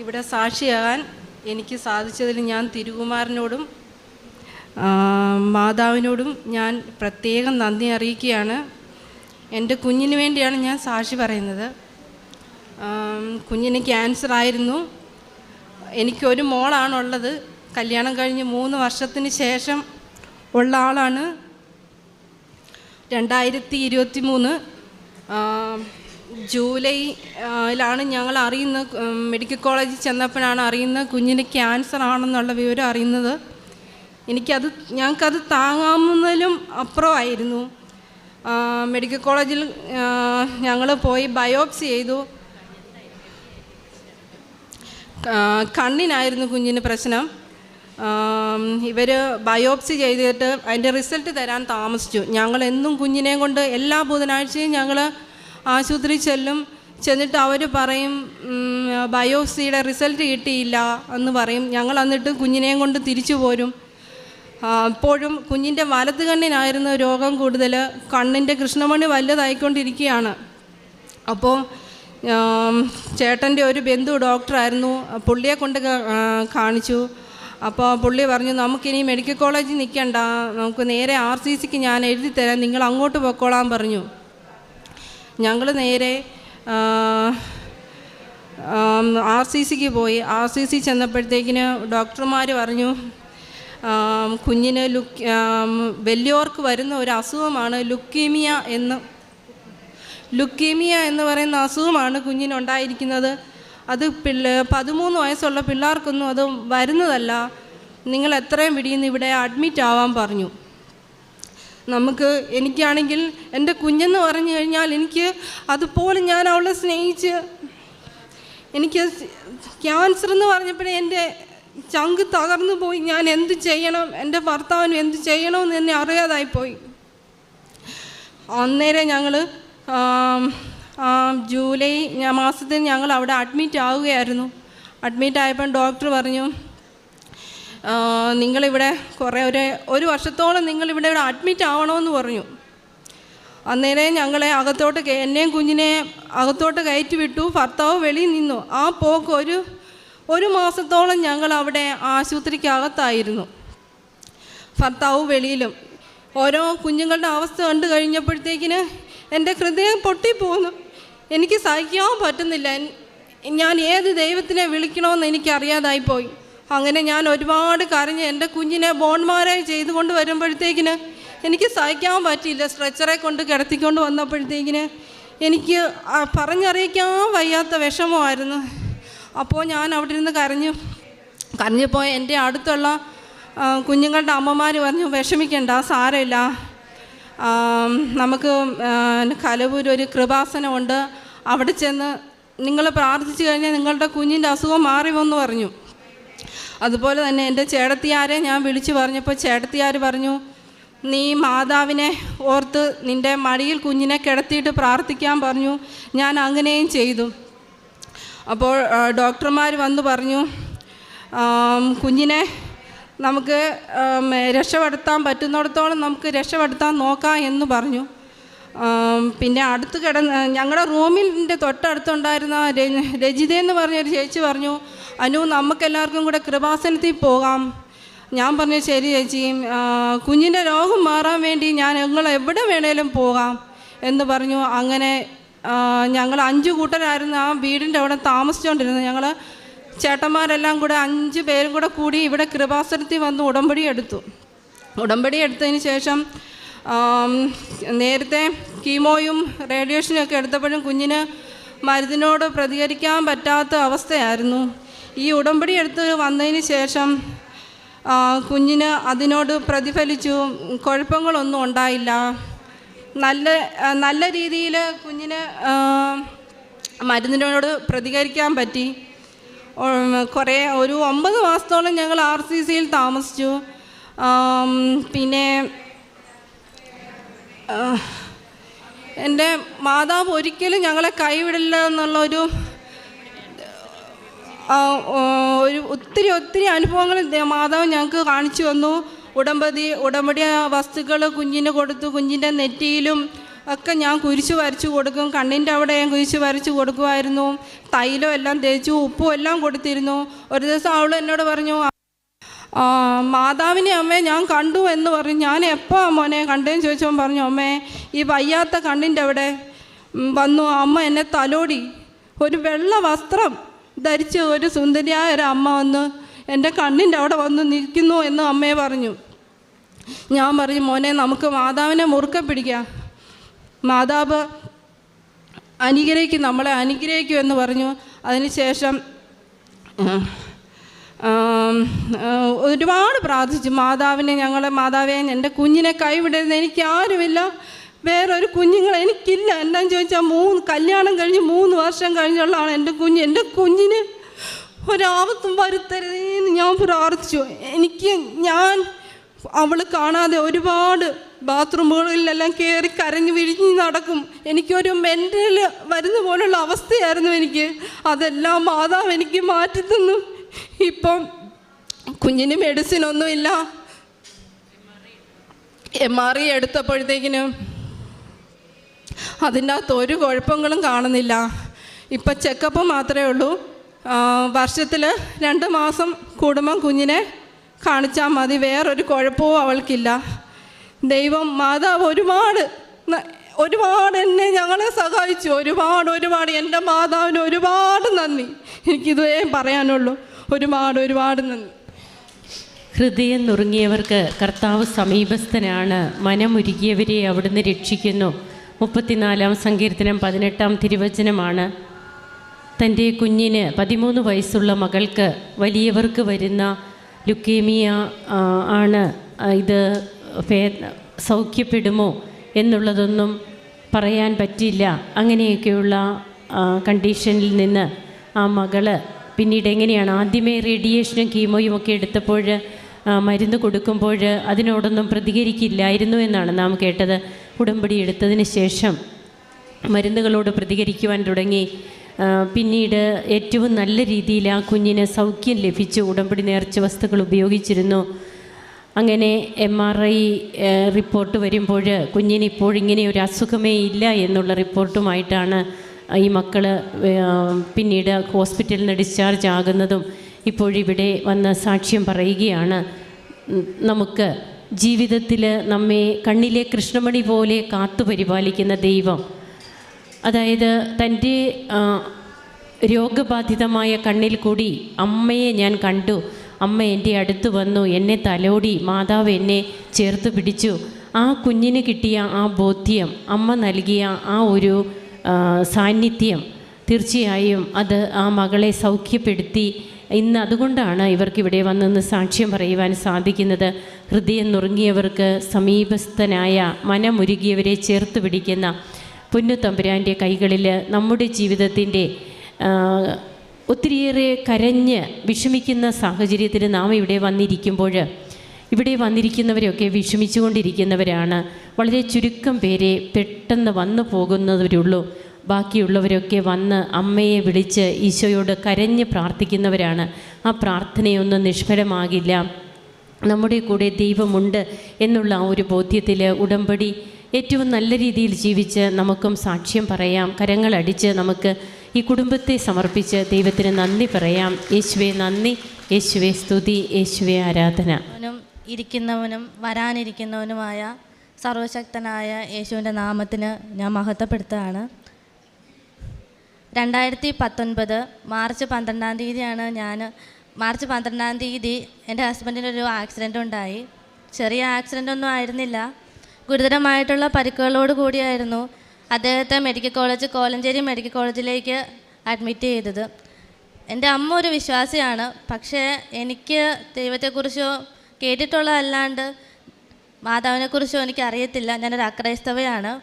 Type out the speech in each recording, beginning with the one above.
ഇവിടെ സാക്ഷിയാകാൻ എനിക്ക് സാധിച്ചതിൽ ഞാൻ തിരുകുമാരനോടും മാതാവിനോടും ഞാൻ പ്രത്യേകം നന്ദി അറിയിക്കുകയാണ്. എന്റെ കുഞ്ഞിന് വേണ്ടിയാണ് ഞാൻ സാക്ഷി പറയുന്നത്. കുഞ്ഞിന് ക്യാൻസർ ആയിരുന്നു. എനിക്കൊരു മോളാണുള്ളത് കല്യാണം കഴിഞ്ഞ് മൂന്ന് വർഷത്തിന് ശേഷം ഉള്ള ആളാണ്. രണ്ടായിരത്തി ഇരുപത്തി മൂന്ന് ജൂലൈയിലാണ് ഞങ്ങൾ അറിയുന്ന മെഡിക്കൽ കോളേജിൽ ചെന്നപ്പോഴാണ് അറിയുന്നത് കുഞ്ഞിന് ക്യാൻസർ ആണെന്നുള്ള വിവരം അറിയുന്നത്. എനിക്കത് ഞങ്ങൾക്കത് താങ്ങാവുന്നതിലും അപ്പുറമായിരുന്നു. മെഡിക്കൽ കോളേജിൽ ഞങ്ങൾ പോയി ബയോപ്സി ചെയ്തു. കണ്ണിനായിരുന്നു കുഞ്ഞിന് പ്രശ്നം. ഇവർ ബയോപ്സി ചെയ്തിട്ട് അതിന്റെ റിസൾട്ട് തരാൻ താമസിച്ചു. ഞങ്ങൾ എന്നും കുഞ്ഞിനെ കൊണ്ട് എല്ലാ ബുധനാഴ്ചയും ഞങ്ങൾ ആശുപത്രി ചെല്ലും ചെന്നിട്ട് അവർ പറയും ബയോപ്സിയുടെ റിസൾട്ട് കിട്ടിയില്ല എന്ന് പറയും. ഞങ്ങൾ എന്നിട്ട് കുഞ്ഞിനെയും കൊണ്ട് തിരിച്ചു പോരും. അപ്പോഴും കുഞ്ഞിന്റെ വലത് കണ്ണിനായിരുന്നു രോഗം കൂടുതൽ. കണ്ണിന്റെ കൃഷ്ണമണി വലുതായിക്കൊണ്ടിരിക്കുകയാണ്. അപ്പോൾ ചേട്ടന്റെ ഒരു ബന്ധു ഡോക്ടറായിരുന്നു. പുള്ളിയെ കൊണ്ട് കാണിച്ചു. അപ്പോൾ പുള്ളി പറഞ്ഞു നമുക്കിനി മെഡിക്കൽ കോളേജിൽ നിൽക്കണ്ട. നമുക്ക് നേരെ ആർ സി സിക്ക് ഞാൻ എഴുതി തരാം നിങ്ങൾ അങ്ങോട്ട് പൊക്കോളാൻ പറഞ്ഞു. ഞങ്ങൾ നേരെ ആർ സി സിക്ക് പോയി. ആർ സി സി ചെന്നപ്പോഴത്തേക്കിന് ഡോക്ടർമാർ പറഞ്ഞു കുഞ്ഞിന് ലുക്ക് വലിയവർക്ക് വരുന്ന ഒരു അസുഖമാണ് ലുക്കീമിയ എന്ന്. ലുക്കീമിയ എന്ന് പറയുന്ന അസുഖമാണ് കുഞ്ഞിനുണ്ടായിരിക്കുന്നത് അത് പിള്ള പതിമൂന്ന് വയസ്സുള്ള പിള്ളേർക്കൊന്നും അത് വരുന്നതല്ല. നിങ്ങൾ എത്രയും പിടിയുന്ന ഇവിടെ അഡ്മിറ്റ് ആവാൻ പറഞ്ഞു. നമുക്ക് എനിക്കാണെങ്കിൽ എന്റെ കുഞ്ഞെന്ന് പറഞ്ഞു കഴിഞ്ഞാൽ എനിക്ക് അതുപോലെ ഞാൻ അവളെ സ്നേഹിച്ച് എനിക്ക് ക്യാൻസർ എന്ന് പറഞ്ഞപ്പോഴേ എന്റെ ചങ്ക് തകർന്നു പോയി. ഞാൻ എന്ത് ചെയ്യണം? എന്റെ ഭർത്താവിന് എന്ത് ചെയ്യണമെന്ന് എന്നെ അറിയാതായിപ്പോയി അന്നേരം ഞങ്ങൾ ജൂലൈ മാസത്തിൽ ഞങ്ങൾ അവിടെ അഡ്മിറ്റ് ആവുകയായിരുന്നു. അഡ്മിറ്റ് ആയപ്പോൾ ഡോക്ടർ പറഞ്ഞു നിങ്ങളിവിടെ കുറേ ഒരു ഒരു വർഷത്തോളം നിങ്ങളിവിടെ ഇവിടെ അഡ്മിറ്റ് ആവണമെന്ന് പറഞ്ഞു. അന്നേരം ഞങ്ങളെ അകത്തോട്ട് എന്നെയും കുഞ്ഞിനെ അകത്തോട്ട് കയറ്റി വിട്ടു. ഭർത്താവ് വെളിയിൽ നിന്നു. ആ പോക്ക് ഒരു ഒരു മാസത്തോളം ഞങ്ങൾ അവിടെ ആശുപത്രിക്കകത്തായിരുന്നു. ഭർത്താവ് വെളിയിലും. ഓരോ കുഞ്ഞുങ്ങളുടെ അവസ്ഥ കണ്ടു കഴിഞ്ഞപ്പോഴത്തേക്കിന് എന്റെ ഹൃദയം പൊട്ടിപ്പോകുന്നു എനിക്ക് സഹിക്കാൻ പറ്റുന്നില്ല. ഞാൻ ഏത് ദൈവത്തിനെ വിളിക്കണമെന്ന് എനിക്കറിയാതായിപ്പോയി. അങ്ങനെ ഞാൻ ഒരുപാട് കരഞ്ഞ് എന്റെ കുഞ്ഞിനെ ബോൺമാരെ ചെയ്തുകൊണ്ട് വരുമ്പോഴത്തേക്കിന് എനിക്ക് സഹിക്കാൻ പറ്റിയില്ല. സ്ട്രെച്ചറെ കൊണ്ട് കിടത്തിക്കൊണ്ട് വന്നപ്പോഴത്തേക്കിന് എനിക്ക് പറഞ്ഞറിയിക്കാൻ വയ്യാത്ത വിഷമമായിരുന്നു. അപ്പോൾ ഞാൻ അവിടെ ഇരുന്ന് കരഞ്ഞു കരഞ്ഞപ്പോൾ എന്റെ അടുത്തുള്ള കുഞ്ഞുങ്ങളുടെ അമ്മമാർ പറഞ്ഞു വിഷമിക്കണ്ട സാരമില്ല. നമുക്ക് കലവൂർ ഒരു കൃപാസനമുണ്ട്. അവിടെ ചെന്ന് നിങ്ങൾ പ്രാർത്ഥിച്ചു കഴിഞ്ഞാൽ നിങ്ങളുടെ കുഞ്ഞിന്റെ അസുഖം മാറി വന്നു പറഞ്ഞു. അതുപോലെ തന്നെ എന്റെ ചേട്ടത്തിയാരെ ഞാൻ വിളിച്ചു പറഞ്ഞപ്പോൾ ചേട്ടത്തിയാർ പറഞ്ഞു നീ മാതാവിനെ ഓർത്ത് നിന്റെ മടിയിൽ കുഞ്ഞിനെ കിടത്തിയിട്ട് പ്രാർത്ഥിക്കാൻ പറഞ്ഞു. ഞാൻ അങ്ങനെയും ചെയ്തു. അപ്പോൾ ഡോക്ടർമാർ വന്ന് പറഞ്ഞു കുഞ്ഞിനെ നമുക്ക് രക്ഷപ്പെടുത്താൻ പറ്റുന്നിടത്തോളം നമുക്ക് രക്ഷപ്പെടുത്താൻ നോക്കാം എന്ന് പറഞ്ഞു. പിന്നെ അടുത്ത് കിടന്ന് ഞങ്ങളുടെ റൂമിന്റെ തൊട്ടടുത്തുണ്ടായിരുന്ന രജിത എന്ന് പറഞ്ഞൊരു ചേച്ചി പറഞ്ഞു അനു നമുക്കെല്ലാവർക്കും കൂടെ കൃപാസനത്തിൽ പോകാം. ഞാൻ പറഞ്ഞു ശരി ചേച്ചി കുഞ്ഞിന്റെ രോഗം മാറാൻ വേണ്ടി ഞാൻ ഞങ്ങൾ എവിടെ വേണേലും പോകാം. എന്ന് പറഞ്ഞു. അങ്ങനെ ഞങ്ങൾ അഞ്ച് കൂട്ടരായിരുന്നു ആ വീടിന്റെ അവിടെ താമസിച്ചുകൊണ്ടിരുന്നത് ഞങ്ങൾ ചേട്ടന്മാരെല്ലാം കൂടെ അഞ്ച് പേരും കൂടെ കൂടി ഇവിടെ കൃപാസനത്തിൽ വന്ന് ഉടമ്പടി എടുത്തു. ഉടമ്പടി എടുത്തതിന് ശേഷം നേരത്തെ കീമോയും റേഡിയേഷനും ഒക്കെ എടുത്തപ്പോഴും കുഞ്ഞിന് മരുന്നിനോട് പ്രതികരിക്കാൻ പറ്റാത്ത അവസ്ഥയായിരുന്നു. ഈ ഉടമ്പടി എടുത്ത് വന്നതിന് ശേഷം കുഞ്ഞിന് അതിനോട് പ്രതിഫലിച്ചു. കുഴപ്പങ്ങളൊന്നും ഉണ്ടായില്ല. നല്ല നല്ല രീതിയിൽ കുഞ്ഞിന് മരുന്നിനോട് പ്രതികരിക്കാൻ പറ്റി. കുറേ ഒരു ഒമ്പത് മാസത്തോളം ഞങ്ങൾ ആർ സി സിയിൽ താമസിച്ചു. പിന്നെ എന്റെ മാതാവ് ഒരിക്കലും ഞങ്ങളെ കൈവിടില്ല എന്നുള്ളൊരു ഒരു ഒത്തിരി ഒത്തിരി അനുഭവങ്ങൾ മാതാവ് ഞങ്ങൾക്ക് കാണിച്ചു തന്നു. ഉടമ്പതി ഉടമ്പടി വസ്തുക്കൾ കുഞ്ഞിന് കൊടുത്തു കുഞ്ഞിന്റെ നെറ്റിയിലും ഒക്കെ ഞാൻ കുരിശ് വരച്ചു കൊടുക്കും. കണ്ണിന്റെ അവിടെ ഞാൻ കുരിശ് വരച്ചു കൊടുക്കുമായിരുന്നു. തൈലം എല്ലാം തേച്ചു ഉപ്പും എല്ലാം കൊടുത്തിരുന്നു. ഒരു ദിവസം അവൾ എന്നോട് പറഞ്ഞു മാതാവിനെ അമ്മേ ഞാൻ കണ്ടു എന്ന് പറഞ്ഞു. ഞാൻ എപ്പോൾ മോനെ കണ്ടേന്ന് ചോദിച്ചവൻ പറഞ്ഞു അമ്മേ ഈ വയ്യാത്ത കണ്ണിന്റെ അവിടെ വന്നു. അമ്മ എന്നെ തലോടി. ഒരു വെള്ള വസ്ത്രം ധരിച്ച് ഒരു സുന്ദരിയായ ഒരു അമ്മ വന്ന് എന്റെ കണ്ണിന്റെ അവിടെ വന്ന് നിൽക്കുന്നു എന്ന് അമ്മയെ പറഞ്ഞു. ഞാൻ പറഞ്ഞു മോനെ നമുക്ക് മാതാവിനെ മുറുക്കെ പിടിക്കാം. മാതാവ് അനുഗ്രഹിക്കും നമ്മളെ അനുഗ്രഹിക്കും എന്ന് പറഞ്ഞു. അതിനുശേഷം ഒരുപാട് പ്രാർത്ഥിച്ചു. മാതാവിനെ ഞങ്ങളെ മാതാവേ എന്റെ കുഞ്ഞിനെ കൈവിടരുത്. എനിക്ക് ആരുമില്ല. വേറൊരു കുഞ്ഞുങ്ങൾ എനിക്കില്ല. എന്താന്ന് ചോദിച്ചാൽ മൂന്ന് കല്യാണം കഴിഞ്ഞ് മൂന്ന് വർഷം കഴിഞ്ഞുള്ളതാണ് എന്റെ കുഞ്ഞ്. എന്റെ കുഞ്ഞിന് ഒരാപത്തും വരുത്തരുതേന്ന് ഞാൻ പ്രാർത്ഥിച്ചു. എനിക്ക് ഞാൻ അവൾ കാണാതെ ഒരുപാട് ബാത്റൂമുകളിലെല്ലാം കയറി കരഞ്ഞ് വിഴിഞ്ഞ് നടക്കും. എനിക്കൊരു മെന്റൽ വരുന്ന പോലുള്ള അവസ്ഥയായിരുന്നു എനിക്ക്. അതെല്ലാം മാതാവ് എനിക്ക് മാറ്റി തന്നു ഇപ്പം കുഞ്ഞിന് മെഡിസിൻ ഒന്നുമില്ല. എം ആർ ഐ എടുത്തപ്പോഴത്തേക്കിനും അതിന്റെ അകത്ത് ഒരു കുഴപ്പങ്ങളും കാണുന്നില്ല. ഇപ്പം ചെക്കപ്പ് മാത്രമേ ഉള്ളൂ. വർഷത്തിൽ രണ്ട് മാസം കുടുംബം കുഞ്ഞിനെ കാണിച്ചാൽ മതി. വേറൊരു കുഴപ്പവും അവൾക്കില്ല. ദൈവം മാതാവ് ഒരുപാട് ഒരുപാട് എന്നെ ഞങ്ങളെ സഹായിച്ചു. ഒരുപാട് ഒരുപാട് എന്റെ മാതാവിന് ഒരുപാട് നന്ദി. എനിക്കിതേ പറയാനുള്ളൂ. ഒരുപാട് ഒരുപാട് നന്ദി. ഹൃദയം നുറുങ്ങിയവർക്ക് കർത്താവ് സമീപസ്ഥനാണ്. മനമുരുകിയവരെ അവിടുന്ന് രക്ഷിക്കുന്നു. മുപ്പത്തിനാലാം സങ്കീർത്തനം പതിനെട്ടാം തിരുവചനമാണ്. തന്റെ കുഞ്ഞിന് പതിമൂന്ന് വയസ്സുള്ള മകൾക്ക് വലിയവർക്ക് വരുന്ന ലുക്കേമിയ ആണ് ഇത് സൗഖ്യപ്പെടുമോ എന്നുള്ളതൊന്നും പറയാൻ പറ്റില്ല അങ്ങനെയൊക്കെയുള്ള കണ്ടീഷനിൽ നിന്ന് ആ മകൾ പിന്നീട് എങ്ങനെയാണ് ആദ്യമേ റേഡിയേഷനും കീമോയും ഒക്കെ എടുത്തപ്പോൾ മരുന്ന് കൊടുക്കുമ്പോൾ അതിനോടൊന്നും പ്രതികരിക്കില്ലായിരുന്നു എന്നാണ് നാം കേട്ടത്. ഉടമ്പടി എടുത്തതിന് ശേഷം മരുന്നുകളോട് പ്രതികരിക്കുവാൻ തുടങ്ങി. പിന്നീട് ഏറ്റവും നല്ല രീതിയിൽ ആ കുഞ്ഞിന് സൗഖ്യം ലഭിച്ചു. ഉടമ്പടി നേർച്ച വസ്തുക്കൾ ഉപയോഗിച്ചിരുന്നു. അങ്ങനെ എം ആർ ഐ റിപ്പോർട്ട് വരുമ്പോൾ കുഞ്ഞിന് ഇപ്പോഴിങ്ങനെ ഒരു അസുഖമേ ഇല്ല എന്നുള്ള റിപ്പോർട്ടുമായിട്ടാണ് ഈ മക്കൾ പിന്നീട് ഹോസ്പിറ്റലിൽ നിന്ന് ഡിസ്ചാർജ് ആകുന്നതും ഇപ്പോഴിവിടെ വന്ന് സാക്ഷ്യം പറയുകയാണ്. നമുക്ക് ജീവിതത്തിൽ നമ്മെ കണ്ണിലെ കൃഷ്ണമണി പോലെ കാത്തു പരിപാലിക്കുന്ന ദൈവം. അതായത് തന്റെ രോഗബാധിതമായ കണ്ണിൽ കൂടി അമ്മയെ ഞാൻ കണ്ടു. അമ്മ എന്റെ അടുത്ത് വന്നു എന്നെ തലോടി മാതാവ് എന്നെ ചേർത്ത് പിടിച്ചു. ആ കുഞ്ഞിന് കിട്ടിയ ആ ബോധ്യം അമ്മ നൽകിയ ആ ഒരു സാന്നിധ്യം തീർച്ചയായും അത് ആ മകളെ സൗഖ്യപ്പെടുത്തി ഇന്ന് അതുകൊണ്ടാണ് ഇവർക്ക് ഇവിടെ വന്നെന്ന് സാക്ഷ്യം പറയുവാൻ സാധിക്കുന്നത്. ഹൃദയം നുറുങ്ങിയവർക്ക് സമീപസ്ഥനായ മനമുരുകിയവരെ ചേർത്ത് പിടിക്കുന്ന പൊന്നു തമ്പുരാന്റെ കൈകളിൽ നമ്മുടെ ജീവിതത്തിന്റെ ഒത്തിരിയേറെ കരഞ്ഞ് വിഷമിക്കുന്ന സാഹചര്യത്തിൽ നാം ഇവിടെ വന്നിരിക്കുമ്പോൾ ഇവിടെ വന്നിരിക്കുന്നവരൊക്കെ വിഷമിച്ചുകൊണ്ടിരിക്കുന്നവരാണ്. വളരെ ചുരുക്കം പേരെ പെട്ടെന്ന് വന്നു പോകുന്നവരുള്ളൂ. ബാക്കിയുള്ളവരൊക്കെ വന്ന് അമ്മയെ വിളിച്ച് ഈശോയോട് കരഞ്ഞ് പ്രാർത്ഥിക്കുന്നവരാണ്. ആ പ്രാർത്ഥനയൊന്നും നിഷ്ഫലമാകില്ല. നമ്മുടെ കൂടെ ദൈവമുണ്ട് എന്നുള്ള ആ ഒരു ബോധ്യത്തിൽ ഉടമ്പടി ഏറ്റവും നല്ല രീതിയിൽ ജീവിച്ച് നമുക്കും സാക്ഷ്യം പറയാം. കരങ്ങളടിച്ച് നമുക്ക് ഈ കുടുംബത്തെ സമർപ്പിച്ച് ദൈവത്തിന് നന്ദി പറയാം. യേശുവെ നന്ദി. യേശുവെ സ്തുതി. യേശുവെ ആരാധന. ഇരിക്കുന്നവനും വരാനിരിക്കുന്നവനുമായ സർവശക്തനായ യേശുവിന്റെ നാമത്തിന് ഞാൻ മഹത്വപ്പെടുത്തുകയാണ്. രണ്ടായിരത്തി പത്തൊൻപത് മാർച്ച് പന്ത്രണ്ടാം തീയതിയാണ് ഞാൻ മാർച്ച് പന്ത്രണ്ടാം തീയതി എന്റെ ഹസ്ബൻഡിനൊരു ആക്സിഡന്റ് ഉണ്ടായി ചെറിയ ആക്സിഡന്റ് ഒന്നും ആയിരുന്നില്ല. ഗുരുതരമായിട്ടുള്ള പരിക്കുകളോട് കൂടിയായിരുന്നു അദ്ദേഹത്തെ മെഡിക്കൽ കോളേജ് കോലഞ്ചേരി മെഡിക്കൽ കോളേജിലേക്ക് അഡ്മിറ്റ് ചെയ്തത്. എന്റെ അമ്മ ഒരു വിശ്വാസിയാണ്. പക്ഷേ എനിക്ക് ദൈവത്തെക്കുറിച്ചോ കേട്ടിട്ടുള്ളതല്ലാണ്ട് മാതാവിനെക്കുറിച്ചോ എനിക്ക് അറിയത്തില്ല ഞാനൊരു അക്രൈസ്തവയാണ്.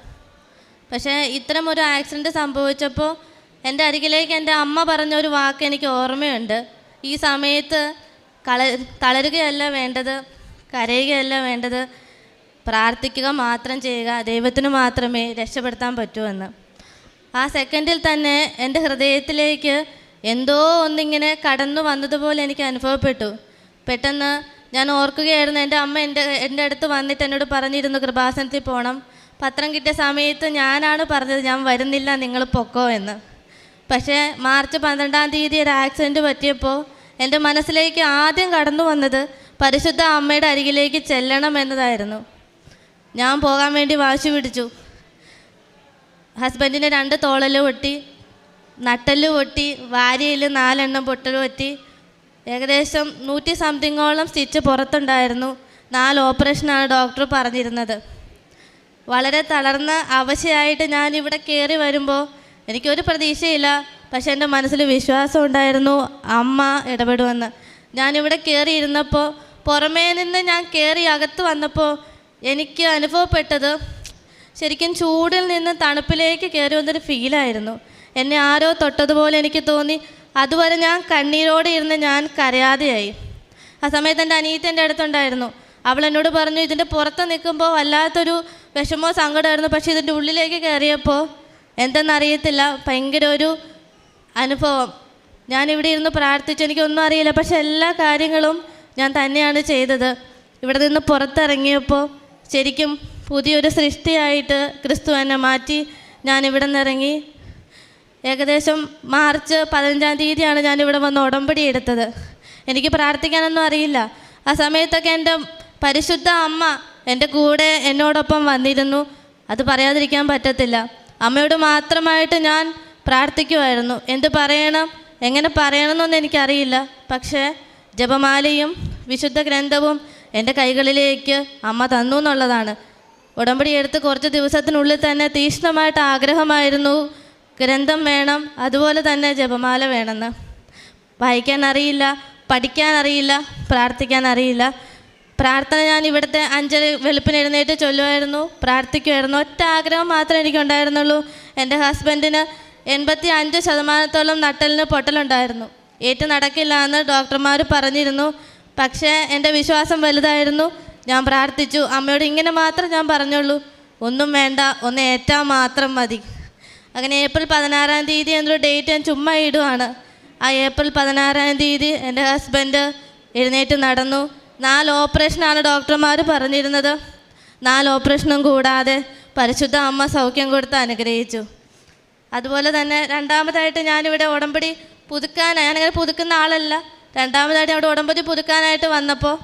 പക്ഷേ ഇത്തരം ഒരു ആക്സിഡന്റ് സംഭവിച്ചപ്പോൾ എന്റെ അരികിലേക്ക് എന്റെ അമ്മ പറഞ്ഞ ഒരു വാക്ക് എനിക്ക് ഓർമ്മയുണ്ട്. ഈ സമയത്ത് കള തളരുകയല്ല വേണ്ടത് കരയുകയല്ല വേണ്ടത് പ്രാർത്ഥിക്കുക മാത്രം ചെയ്യുക ദൈവത്തിന് മാത്രമേ രക്ഷപ്പെടുത്താൻ പറ്റൂ എന്ന്. ആ സെക്കൻഡിൽ തന്നെ എന്റെ ഹൃദയത്തിലേക്ക് എന്തോ ഒന്നിങ്ങനെ കടന്നു വന്നതുപോലെ എനിക്ക് അനുഭവപ്പെട്ടു. പെട്ടെന്ന് ഞാൻ ഓർക്കുകയായിരുന്നു എന്റെ അമ്മ എന്റെ എന്റെ അടുത്ത് വന്നിട്ട് എന്നോട് പറഞ്ഞിരുന്നു കൃപാസനത്തിൽ പോകണം പത്രം കിട്ടിയ സമയത്ത് ഞാനാണ് പറഞ്ഞത് ഞാൻ വരുന്നില്ല നിങ്ങൾ പൊക്കോ എന്ന്. പക്ഷേ മാർച്ച് പന്ത്രണ്ടാം തീയതി ഒരു ആക്സിഡന്റ് പറ്റിയപ്പോൾ എന്റെ മനസ്സിലേക്ക് ആദ്യം കടന്നു വന്നത് പരിശുദ്ധ അമ്മയുടെ അരികിലേക്ക് ചെല്ലണം എന്നതായിരുന്നു. ഞാൻ പോകാൻ വേണ്ടി വാശി പിടിച്ചു. ഹസ്ബൻഡിന് രണ്ട് തോളൽ പൊട്ടി നട്ടൽ പൊട്ടി വാരിയിൽ നാലെണ്ണം പൊട്ടൽ പൊട്ടി ഏകദേശം നൂറ്റി സംതിങ്ങോളം സ്റ്റിച്ച് പുറത്തുണ്ടായിരുന്നു. നാല് ഓപ്പറേഷനാണ് ഡോക്ടർ പറഞ്ഞിരുന്നത്. വളരെ തളർന്ന അവശയായിട്ട് ഞാൻ ഇവിടെ കയറി വരുമ്പോൾ എനിക്കൊരു പ്രതീക്ഷയില്ല പക്ഷെ എന്റെ മനസ്സിൽ വിശ്വാസം ഉണ്ടായിരുന്നു അമ്മ ഇടപെടുമെന്ന്. ഞാനിവിടെ കയറിയിരുന്നപ്പോൾ പുറമേ നിന്ന് ഞാൻ കയറി അകത്ത് വന്നപ്പോൾ എനിക്ക് അനുഭവപ്പെട്ടത് ശരിക്കും ചൂടിൽ നിന്ന് തണുപ്പിലേക്ക് കയറി വന്നൊരു ഫീലായിരുന്നു. എന്നെ ആരോ തൊട്ടതുപോലെ എനിക്ക് തോന്നി. അതുവരെ ഞാൻ കണ്ണീരോടെ ഇരുന്ന് ഞാൻ കരയാതെയായി. ആ സമയത്ത് എന്റെ അനിയത്തി എന്റെ അടുത്തുണ്ടായിരുന്നു. അവൾ എന്നോട് പറഞ്ഞു ഇതിന്റെ പുറത്ത് നിൽക്കുമ്പോൾ വല്ലാത്തൊരു വിഷമോ സങ്കടമായിരുന്നു പക്ഷേ ഇതിന്റെ ഉള്ളിലേക്ക് കയറിയപ്പോൾ എന്തെന്നറിയത്തില്ല. ഭയങ്കര ഒരു അനുഭവം. ഞാൻ ഇവിടെ ഇരുന്ന് പ്രാർത്ഥിച്ചു. എനിക്കൊന്നും അറിയില്ല. പക്ഷെ എല്ലാ കാര്യങ്ങളും ഞാൻ തന്നെയാണ് ചെയ്തത്. ഇവിടെ നിന്ന് പുറത്തിറങ്ങിയപ്പോൾ ശരിക്കും പുതിയൊരു സൃഷ്ടിയായിട്ട് ക്രിസ്തു എന്നെ മാറ്റി ഞാൻ ഇവിടെ നിന്ന് ഇറങ്ങി ഏകദേശം മാർച്ച് പതിനഞ്ചാം തീയതിയാണ് ഞാൻ ഇവിടെ വന്ന് ഉടമ്പടി എടുത്തത്. എനിക്ക് പ്രാർത്ഥിക്കാനൊന്നും അറിയില്ല. ആ സമയത്തൊക്കെ എന്റെ പരിശുദ്ധ അമ്മ എന്റെ കൂടെ എന്നോടൊപ്പം വന്നിരുന്നു. അത് പറയാതിരിക്കാൻ പറ്റത്തില്ല. അമ്മയോട് മാത്രമായിട്ട് ഞാൻ പ്രാർത്ഥിക്കുമായിരുന്നു. എന്ത് പറയണം? എങ്ങനെ പറയണമെന്നൊന്നും എനിക്കറിയില്ല. പക്ഷേ ജപമാലയും വിശുദ്ധ ഗ്രന്ഥവും എന്റെ കൈകളിലേക്ക് അമ്മ തന്നു എന്നുള്ളതാണ്. ഉടമ്പടി എടുത്ത് കുറച്ച് ദിവസത്തിനുള്ളിൽ തന്നെ തീക്ഷ്ണമായിട്ട് ആഗ്രഹമായിരുന്നു ഗ്രന്ഥം വേണം അതുപോലെ തന്നെ ജപമാല വേണമെന്ന്. വായിക്കാൻ അറിയില്ല പഠിക്കാൻ അറിയില്ല പ്രാർത്ഥിക്കാൻ അറിയില്ല. പ്രാർത്ഥന ഞാൻ ഇവിടുത്തെ അഞ്ചര വെളുപ്പിന് എഴുന്നേറ്റ് ചൊല്ലുമായിരുന്നു. പ്രാർത്ഥിക്കുമായിരുന്നു. ഒറ്റ ആഗ്രഹം മാത്രമേ എനിക്കുണ്ടായിരുന്നുള്ളൂ. എന്റെ ഹസ്ബൻഡിന് എൺപത്തി അഞ്ച് ശതമാനത്തോളം നട്ടലിന് പൊട്ടലുണ്ടായിരുന്നു. ഏറ്റു നടക്കില്ല എന്ന് ഡോക്ടർമാർ പറഞ്ഞിരുന്നു. പക്ഷേ എന്റെ വിശ്വാസം വലുതായിരുന്നു. ഞാൻ പ്രാർത്ഥിച്ചു. അമ്മയോട് ഇങ്ങനെ മാത്രം ഞാൻ പറഞ്ഞുള്ളൂ. ഒന്നും വേണ്ട. ഒന്ന് ഏറ്റാൽ മാത്രം മതി. അങ്ങനെ ഏപ്രിൽ പതിനാറാം തീയതി എന്നൊരു ഡേറ്റ് ഞാൻ ചുമ്മാ ഇടുവാണ്. ആ ഏപ്രിൽ പതിനാറാം തീയതി എന്റെ ഹസ്ബൻഡ് എഴുന്നേറ്റ് നടന്നു. നാല് ഓപ്പറേഷനാണ് ഡോക്ടർമാർ പറഞ്ഞിരുന്നത്. നാല് ഓപ്പറേഷനും കൂടാതെ പരിശുദ്ധ അമ്മ സൗഖ്യം കൊടുത്ത് അനുഗ്രഹിച്ചു. അതുപോലെ തന്നെ രണ്ടാമതായിട്ട് ഞാനിവിടെ ഉടമ്പടി പുതുക്കാനായി ഞാനങ്ങനെ പുതുക്കുന്ന ആളല്ല. രണ്ടാമതായിട്ട് അവിടെ ഉടമ്പടി പുതുക്കാനായിട്ട് വന്നപ്പോൾ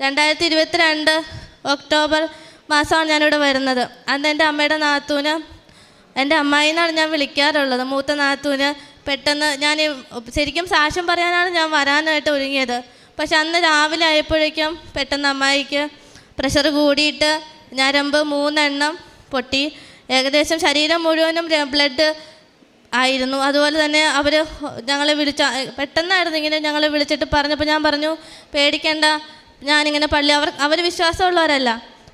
രണ്ടായിരത്തി ഇരുപത്തിരണ്ട് ഒക്ടോബർ മാസമാണ് ഞാനിവിടെ വരുന്നത്. അന്ന് എന്റെ അമ്മയുടെ നാത്തൂന് എന്റെ അമ്മായി എന്നാണ് ഞാൻ വിളിക്കാറുള്ളത്. മൂത്ത നാത്തൂന് പെട്ടെന്ന് ഞാൻ ശരിക്കും സാക്ഷ്യം പറയാനാണ് ഞാൻ വരാനായിട്ട് ഒരുങ്ങിയത്. പക്ഷെ അന്ന് രാവിലെ ആയപ്പോഴേക്കും പെട്ടെന്ന് അമ്മായിക്ക് പ്രഷർ കൂടിയിട്ട് ഞരമ്പ് മൂന്നെണ്ണം പൊട്ടി. ഏകദേശം ശരീരം മുഴുവനും ബ്ലഡ് ആയിരുന്നു. അതുപോലെ തന്നെ അവർ ഞങ്ങളെ വിളിച്ച പെട്ടെന്നായിരുന്നു ഇങ്ങനെ ഞങ്ങളെ വിളിച്ചിട്ട് പറഞ്ഞപ്പോൾ ഞാൻ പറഞ്ഞു പേടിക്കേണ്ട ഞാനിങ്ങനെ പള്ളി അവർ അവർ വിശ്വാസമുള്ളവരല്ല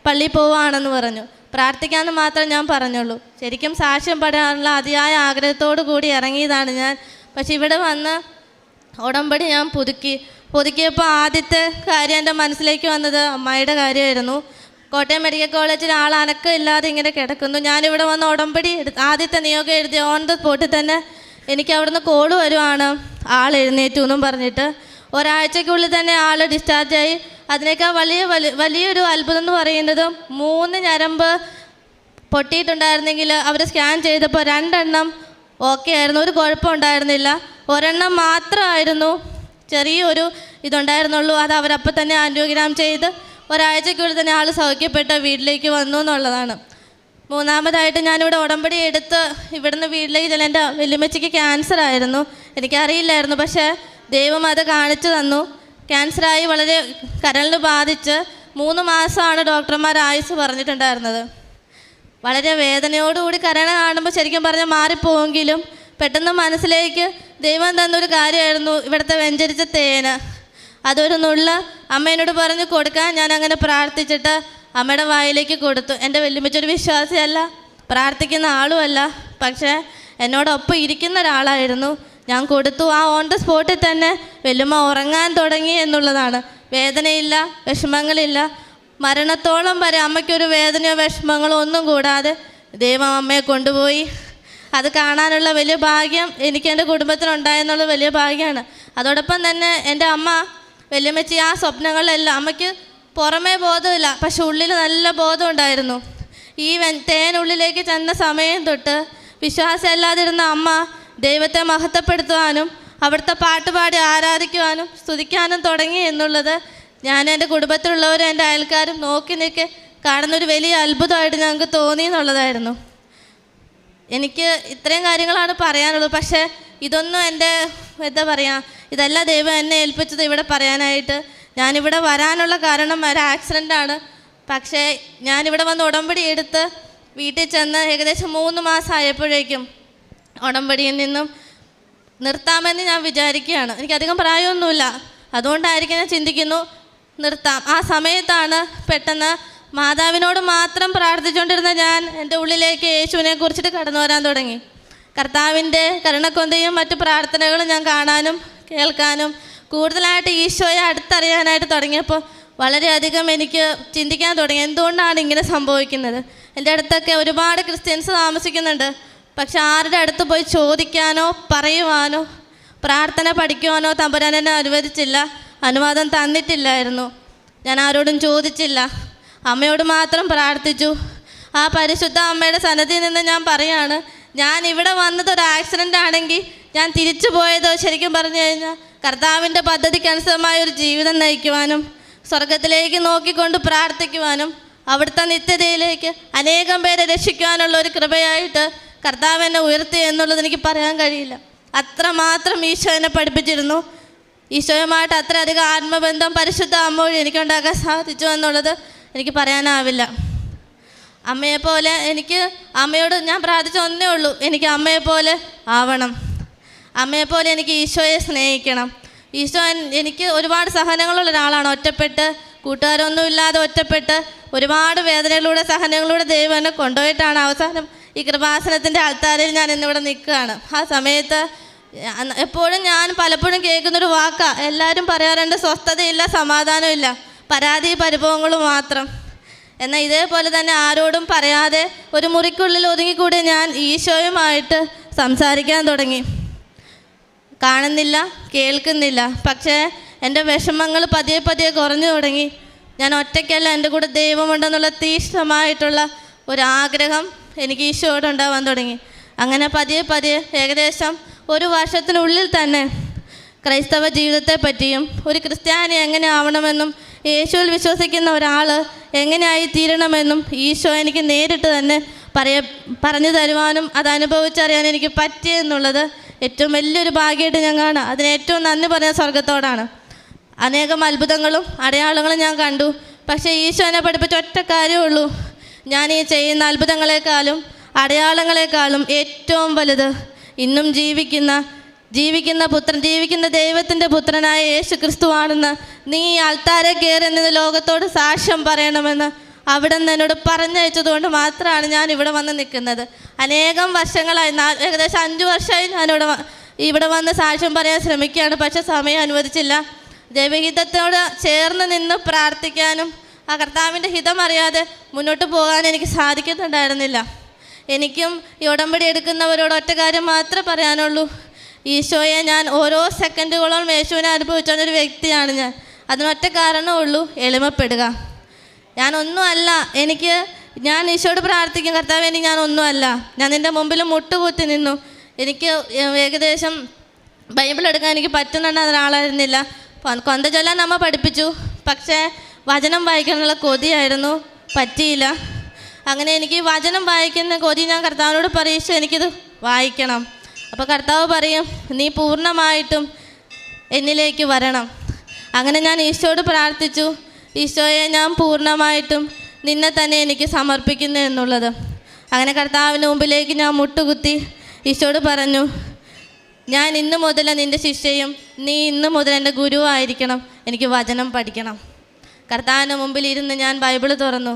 പള്ളിയിൽ പോവുകയാണെന്ന് പറഞ്ഞു. പ്രാർത്ഥിക്കാമെന്ന് മാത്രം ഞാൻ പറഞ്ഞുള്ളൂ. ശരിക്കും സാക്ഷ്യം പറയാനുള്ള അതിയായ ആഗ്രഹത്തോടു കൂടി ഇറങ്ങിയതാണ് ഞാൻ. പക്ഷെ ഇവിടെ വന്ന് ഉടമ്പടി ഞാൻ പുതുക്കി. പുതുക്കിയപ്പോൾ ആദ്യത്തെ കാര്യം എന്റെ മനസ്സിലേക്ക് വന്നത് അമ്മായിയുടെ കാര്യമായിരുന്നു. കോട്ടയം മെഡിക്കൽ കോളേജിൽ ആൾ അനക്കം ഇല്ലാതെ ഇങ്ങനെ കിടക്കുന്നു. ഞാനിവിടെ വന്ന് ഉടമ്പടി ആദ്യത്തെ നിയോഗം എഴുതി ഓൺ ദ സ്പോട്ടിൽ തന്നെ എനിക്ക് അവിടുന്ന് കോൾ വരുവാണ്. ആൾ എഴുന്നേറ്റു എന്നും പറഞ്ഞിട്ട്. ഒരാഴ്ചക്കുള്ളിൽ തന്നെ ആൾ ഡിസ്ചാർജായി അതിനേക്കാൾ വലിയ വലിയ വലിയൊരു അത്ഭുതം എന്ന് പറയുന്നത് മൂന്ന് ഞരമ്പ് പൊട്ടിയിട്ടുണ്ടായിരുന്നെങ്കിൽ അവർ സ്കാൻ ചെയ്തപ്പോൾ രണ്ടെണ്ണം ഓക്കെ ആയിരുന്നു. ഒരു കുഴപ്പമുണ്ടായിരുന്നില്ല. ഒരെണ്ണം മാത്രമായിരുന്നു. ചെറിയൊരു ഇതുണ്ടായിരുന്നുള്ളൂ. അത് അവരപ്പം തന്നെ ആന്റിയോഗ്രാം ചെയ്ത് ഒരാഴ്ചക്കുള്ളിൽ തന്നെ ആൾ സൗഖ്യപ്പെട്ട് വീട്ടിലേക്ക് വന്നു എന്നുള്ളതാണ്. മൂന്നാമതായിട്ട് ഞാനിവിടെ ഉടമ്പടി എടുത്ത് ഇവിടുന്ന് വീട്ടിലേക്ക് ചെല്ലാം എന്റെ വെല്ലുമ്മച്ചിക്ക് ക്യാൻസർ ആയിരുന്നു. എനിക്കറിയില്ലായിരുന്നു പക്ഷേ ദൈവം അത് കാണിച്ചു തന്നു. ക്യാൻസറായി വളരെ കരളിന് ബാധിച്ച് മൂന്ന് മാസമാണ് ഡോക്ടർമാർ ആയുസ് പറഞ്ഞിട്ടുണ്ടായിരുന്നത്. വളരെ വേദനയോടുകൂടി കരണ കാണുമ്പോൾ ശരിക്കും പറഞ്ഞാൽ മാറിപ്പോവെങ്കിലും പെട്ടെന്ന് മനസ്സിലേക്ക് ദൈവം തന്നൊരു കാര്യമായിരുന്നു ഇവിടുത്തെ വെഞ്ചരിച്ച തേന്. അതൊരു നുള്ള അമ്മേനോട് പറഞ്ഞ് കൊടുക്കാൻ ഞാൻ അങ്ങനെ പ്രാർത്ഥിച്ചിട്ട് അമ്മയുടെ വായിലേക്ക് കൊടുത്തു. എന്റെ വെല്ലുമിച്ചൊരു വിശ്വാസിയല്ല പ്രാർത്ഥിക്കുന്ന ആളുമല്ല പക്ഷേ എന്നോടൊപ്പം ഇരിക്കുന്ന ഒരാളായിരുന്നു. ഞാൻ കൊടുത്തു. ആ ഓൺ ദ സ്പോട്ടിൽ തന്നെ വെല്ലുമ്മ ഉറങ്ങാൻ തുടങ്ങി എന്നുള്ളതാണ്. വേദനയില്ല വിഷമങ്ങളില്ല. മരണത്തോളം വരെ അമ്മയ്ക്കൊരു വേദനയോ വിഷമങ്ങളോ ഒന്നും കൂടാതെ ദൈവം അമ്മയെ കൊണ്ടുപോയി. അത് കാണാനുള്ള വലിയ ഭാഗ്യം എനിക്ക് എന്റെ കുടുംബത്തിനുണ്ടായെന്നുള്ള വലിയ ഭാഗ്യമാണ്. അതോടൊപ്പം തന്നെ എന്റെ അമ്മ വലിയമ്മച്ചി ആ സ്വപ്നങ്ങളിലെല്ലാം അമ്മയ്ക്ക് പുറമേ ബോധമില്ല പക്ഷെ ഉള്ളിൽ നല്ല ബോധമുണ്ടായിരുന്നു. ഈ വെ- തേനുള്ളിലേക്ക് ചെന്ന സമയം തൊട്ട് വിശ്വാസമില്ലാതിരുന്ന അമ്മ ദൈവത്തെ മഹത്വപ്പെടുത്തുവാനും അവിടുത്തെ പാട്ടുപാടി ആരാധിക്കുവാനും സ്തുതിക്കാനും തുടങ്ങി എന്നുള്ളത് ഞാൻ എന്റെ കുടുംബത്തിലുള്ളവരും എന്റെ അയൽക്കാരും നോക്കി നിൽക്കെ കാണുന്നൊരു വലിയ അത്ഭുതമായിട്ട് ഞങ്ങൾക്ക് തോന്നി എന്നുള്ളതായിരുന്നു. എനിക്ക് ഇത്രയും കാര്യങ്ങളാണ് പറയാനുള്ളത്. പക്ഷേ ഇതൊന്നും എന്റെ എന്താ പറയുക ഇതല്ല ദൈവം എന്നെ ഏൽപ്പിച്ചത് ഇവിടെ പറയാനായിട്ട്. ഞാനിവിടെ വരാനുള്ള കാരണം ഒരു ആക്സിഡന്റാണ് പക്ഷേ ഞാനിവിടെ വന്ന് ഉടമ്പടി എടുത്ത് വീട്ടിൽ ചെന്ന് ഏകദേശം മൂന്ന് മാസമായപ്പോഴേക്കും ഉടമ്പടിയിൽ നിന്നും നിർത്താമെന്ന് ഞാൻ വിചാരിക്കുകയാണ്. എനിക്കധികം പ്രായമൊന്നുമില്ല. അതുകൊണ്ടായിരിക്കും ഞാൻ ചിന്തിക്കുന്നു നിർത്താം. ആ സമയത്താണ് പെട്ടെന്ന് മാതാവിനോട് മാത്രം പ്രാർത്ഥിച്ചുകൊണ്ടിരുന്ന ഞാൻ എന്റെ ഉള്ളിലേക്ക് യേശുവിനെ കുറിച്ചിട്ട് കടന്നു വരാൻ തുടങ്ങി. കർത്താവിന്റെ കരുണക്കൊന്തയും മറ്റു പ്രാർത്ഥനകളും ഞാൻ കാണാനും കേൾക്കാനും കൂടുതലായിട്ട് ഈശോയെ അടുത്തറിയാനായിട്ട് തുടങ്ങിയപ്പോൾ വളരെയധികം എനിക്ക് ചിന്തിക്കാൻ തുടങ്ങി. എന്തുകൊണ്ടാണ് ഇങ്ങനെ സംഭവിക്കുന്നത്? എന്റെ അടുത്തൊക്കെ ഒരുപാട് ക്രിസ്ത്യൻസ് താമസിക്കുന്നുണ്ട്. പക്ഷെ ആരുടെ അടുത്ത് പോയി ചോദിക്കാനോ പറയുവാനോ പ്രാർത്ഥന പഠിക്കുവാനോ തമ്പുരാൻ എന്നെ അനുവദിച്ചില്ല. അനുവാദം തന്നിട്ടില്ലായിരുന്നു. ഞാൻ ആരോടും ചോദിച്ചില്ല. അമ്മയോട് മാത്രം പ്രാർത്ഥിച്ചു. ആ പരിശുദ്ധ അമ്മയുടെ സന്നദ്ധിയിൽ നിന്ന് ഞാൻ പറയാണ് ഞാൻ ഇവിടെ വന്നത് ഒരു ആക്സിഡന്റ് ആണെങ്കിൽ ഞാൻ തിരിച്ചു പോയതോ? ശരിക്കും പറഞ്ഞു കഴിഞ്ഞാൽ കർത്താവിന്റെ പദ്ധതിക്ക് അനുസൃതമായ ഒരു ജീവിതം നയിക്കുവാനും സ്വർഗത്തിലേക്ക് നോക്കിക്കൊണ്ട് പ്രാർത്ഥിക്കുവാനും അവിടുത്തെ നിത്യതയിലേക്ക് അനേകം പേരെ രക്ഷിക്കുവാനുള്ള ഒരു കൃപയായിട്ട് കർത്താവ് എന്നെ ഉയർത്തി എന്നുള്ളത് എനിക്ക് പറയാൻ കഴിയില്ല. അത്രമാത്രം ഈശോ എന്നെ പഠിപ്പിച്ചിരുന്നു. ഈശോയുമായിട്ട് അത്രയധികം ആത്മബന്ധം പരിശുദ്ധ അമ്മ വഴി എനിക്കുണ്ടാക്കാൻ സാധിച്ചു എന്നുള്ളത് എനിക്ക് പറയാനാവില്ല. അമ്മയെപ്പോലെ എനിക്ക് അമ്മയോട് ഞാൻ പ്രാർത്ഥിച്ച ഒന്നേ ഉള്ളൂ. എനിക്ക് അമ്മയെപ്പോലെ ആവണം. അമ്മയെപ്പോലെ എനിക്ക് ഈശോയെ സ്നേഹിക്കണം. ഈശോ എനിക്ക് ഒരുപാട് സഹനങ്ങളുള്ള ഒരാളാണ്. ഒറ്റപ്പെട്ട് കൂട്ടുകാരൊന്നുമില്ലാതെ ഒറ്റപ്പെട്ട് ഒരുപാട് വേദനകളിലൂടെ സഹനങ്ങളിലൂടെ ദൈവം എന്നെ കൊണ്ടുപോയിട്ടാണ്. അവസാനം ഈ കൃപാസനത്തിന്റെ ആൾത്താരിൽ ഞാൻ ഇന്നിവിടെ നിൽക്കുകയാണ്. ആ സമയത്ത് എപ്പോഴും ഞാൻ പലപ്പോഴും കേൾക്കുന്നൊരു വാക്കാണ് എല്ലാവരും പറയാറുണ്ട് സ്വസ്ഥതയില്ല സമാധാനമില്ല. പരാതി പരിഭവങ്ങളും മാത്രം. എന്നാൽ ഇതേപോലെ തന്നെ ആരോടും പറയാതെ ഒരു മുറിക്കുള്ളിൽ ഒതുങ്ങിക്കൂടി ഞാൻ ഈശോയുമായിട്ട് സംസാരിക്കാൻ തുടങ്ങി. കാണുന്നില്ല കേൾക്കുന്നില്ല. പക്ഷേ എന്റെ വിഷമങ്ങൾ പതിയെ പതിയെ കുറഞ്ഞു തുടങ്ങി. ഞാൻ ഒറ്റയ്ക്കല്ല എന്റെ കൂടെ ദൈവമുണ്ടെന്നുള്ള തീഷ്ണമായിട്ടുള്ള ഒരാഗ്രഹം എനിക്ക് ഈശോയോട് ഉണ്ടാവാൻ തുടങ്ങി. അങ്ങനെ പതിയെ പതിയെ ഏകദേശം ഒരു വർഷത്തിനുള്ളിൽ തന്നെ ക്രൈസ്തവ ജീവിതത്തെ പറ്റിയും ഒരു ക്രിസ്ത്യാനി എങ്ങനെ ആവണമെന്നും യേശുവിൽ വിശ്വസിക്കുന്ന ഒരാൾ എങ്ങനെയായി തീരണമെന്നും ഈശോ എനിക്ക് നേരിട്ട് തന്നെ പറയ പറഞ്ഞു തരുവാനും അത് അനുഭവിച്ചറിയാൻ എനിക്ക് പറ്റിയെന്നുള്ളത് ഏറ്റവും വലിയൊരു ഭാഗ്യമായിട്ട് ഞാൻ കാണാം അതിന് ഏറ്റവും നന്ദി പറഞ്ഞ സ്വർഗത്തോടാണ് അനേകം അത്ഭുതങ്ങളും അടയാളങ്ങളും ഞാൻ കണ്ടു. പക്ഷേ ഈശോ എന്നെ പഠിപ്പിച്ച ഒറ്റ കാര്യമേ ഉള്ളൂ. ഞാൻ ഈ ചെയ്യുന്ന അത്ഭുതങ്ങളെക്കാളും അടയാളങ്ങളെക്കാളും ഏറ്റവും വലുത് ഇന്നും ജീവിക്കുന്ന ജീവിക്കുന്ന പുത്രൻ ജീവിക്കുന്ന ദൈവത്തിന്റെ പുത്രനായ യേശു ക്രിസ്തുവാണെന്ന് നീ ഈ അൾത്താരെ കയറുന്നത് ലോകത്തോട് സാക്ഷ്യം പറയണമെന്ന് അവിടെ നിന്ന് എന്നോട് പറഞ്ഞയച്ചതുകൊണ്ട് മാത്രമാണ് ഞാൻ ഇവിടെ വന്ന് നിൽക്കുന്നത്. അനേകം വർഷങ്ങളായി ഏകദേശം അഞ്ച് വർഷമായി ഞാനിവിടെ ഇവിടെ വന്ന് സാക്ഷ്യം പറയാൻ ശ്രമിക്കുകയാണ്. പക്ഷെ സമയം അനുവദിച്ചില്ല. ദൈവഹിതത്തോട് ചേർന്ന് നിന്ന് പ്രാർത്ഥിക്കാനും ആ കർത്താവിന്റെ ഹിതം അറിയാതെ മുന്നോട്ട് പോകാൻ എനിക്ക് സാധിക്കുന്നുണ്ടായിരുന്നില്ല. എനിക്കും ഈ ഉടമ്പടി എടുക്കുന്നവരോട് ഒറ്റ കാര്യം മാത്രമേ പറയാനുള്ളൂ. ഈശോയെ ഞാൻ ഓരോ സെക്കൻഡുകളോളം യേശുവിനെ അനുഭവിച്ച ഒരു വ്യക്തിയാണ് ഞാൻ. അതിനൊറ്റ കാരണമേ ഉള്ളൂ എളിമപ്പെടുക. ഞാനൊന്നുമല്ല. എനിക്ക് ഞാൻ ഈശോയോട് പ്രാർത്ഥിക്കും കർത്താവ് എനിക്ക് ഞാൻ ഒന്നുമല്ല ഞാൻ നിന്റെ മുമ്പിൽ മുട്ടുകുത്തി നിന്നു. എനിക്ക് ഏകദേശം ബൈബിൾ എടുക്കാൻ എനിക്ക് പറ്റുന്നുണ്ട് ഒരാളായിരുന്നില്ല കൊന്തചൊല്ലാൻ കൊന്ത ചൊല്ലാൻ നമ്മ പഠിപ്പിച്ചു. പക്ഷേ വചനം വായിക്കാനുള്ള കൊതിയായിരുന്നു. പറ്റിയില്ല. അങ്ങനെ എനിക്ക് വചനം വായിക്കുന്ന കൊതി ഞാൻ കർത്താവിനോട് പറയിച്ചു എനിക്കിത് വായിക്കണം. അപ്പോൾ കർത്താവ് പറയും നീ പൂർണമായിട്ടും എന്നിലേക്ക് വരണം. അങ്ങനെ ഞാൻ ഈശോയോട് പ്രാർത്ഥിച്ചു ഈശോയെ ഞാൻ പൂർണമായിട്ടും നിന്നെ തന്നെ എനിക്ക് സമർപ്പിക്കുന്നു എന്നുള്ളത്. അങ്ങനെ കർത്താവിന്റെ മുമ്പിലേക്ക് ഞാൻ മുട്ടുകുത്തി ഈശോട് പറഞ്ഞു ഞാൻ ഇന്ന് മുതൽ നിന്റെ ശിഷ്യയും നീ ഇന്ന് മുതൽ എന്റെ ഗുരുവായിരിക്കണം എനിക്ക് വചനം പഠിക്കണം. കർത്താവിന്റെ മുമ്പിൽ ഇരുന്ന് ഞാൻ ബൈബിൾ തുറന്നു.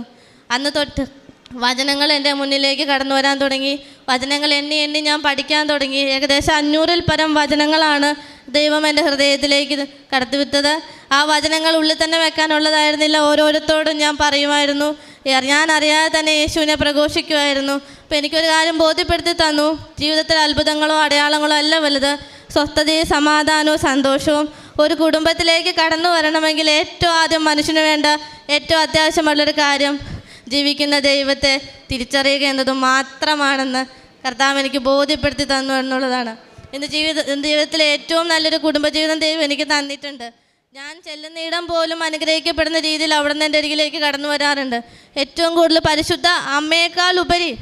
അന്ന് തൊട്ട് വചനങ്ങൾ എന്റെ മുന്നിലേക്ക് കടന്നു വരാൻ തുടങ്ങി. വചനങ്ങൾ എണ്ണി എണ്ണി ഞാൻ പഠിക്കാൻ തുടങ്ങി. ഏകദേശം അഞ്ഞൂറിൽ പരം വചനങ്ങളാണ് ദൈവം എന്റെ ഹൃദയത്തിലേക്ക് കടത്തിവിട്ടത്. ആ വചനങ്ങൾ ഉള്ളിൽ തന്നെ വെക്കാനുള്ളതായിരുന്നില്ല. ഓരോരുത്തോടും ഞാൻ പറയുമായിരുന്നു. ഞാൻ അറിയാതെ തന്നെ യേശുവിനെ പ്രഘോഷിക്കുമായിരുന്നു. അപ്പം എനിക്കൊരു കാര്യം ബോധ്യപ്പെടുത്തി തന്നു. ജീവിതത്തിൽ അത്ഭുതങ്ങളോ അടയാളങ്ങളോ അല്ല വലുത്. സ്വസ്ഥതയും സമാധാനവും സന്തോഷവും. ഒരു കുടുംബത്തിലേക്ക് കടന്നു വരണമെങ്കിൽ ഏറ്റവും ആദ്യം മനുഷ്യന് വേണ്ട ഏറ്റവും അത്യാവശ്യമുള്ളൊരു കാര്യം ജീവിക്കുന്ന ദൈവത്തെ തിരിച്ചറിയുക എന്നതും മാത്രമാണെന്ന് കർത്താവ് എനിക്ക് ബോധ്യപ്പെടുത്തി തന്നു എന്നുള്ളതാണ്. എന്റെ ജീവിത ജീവിതത്തിലെ ഏറ്റവും നല്ലൊരു കുടുംബജീവിതം ദൈവം എനിക്ക് തന്നിട്ടുണ്ട്. ഞാൻ ചെല്ലുന്നിടം പോലും അനുഗ്രഹിക്കപ്പെടുന്ന രീതിയിൽ അവിടെ നിന്ന് എന്റെ അരികിലേക്ക് കടന്നു വരാറുണ്ട്. ഏറ്റവും കൂടുതൽ പരിശുദ്ധ അമ്മയേക്കാൾ ഉപരി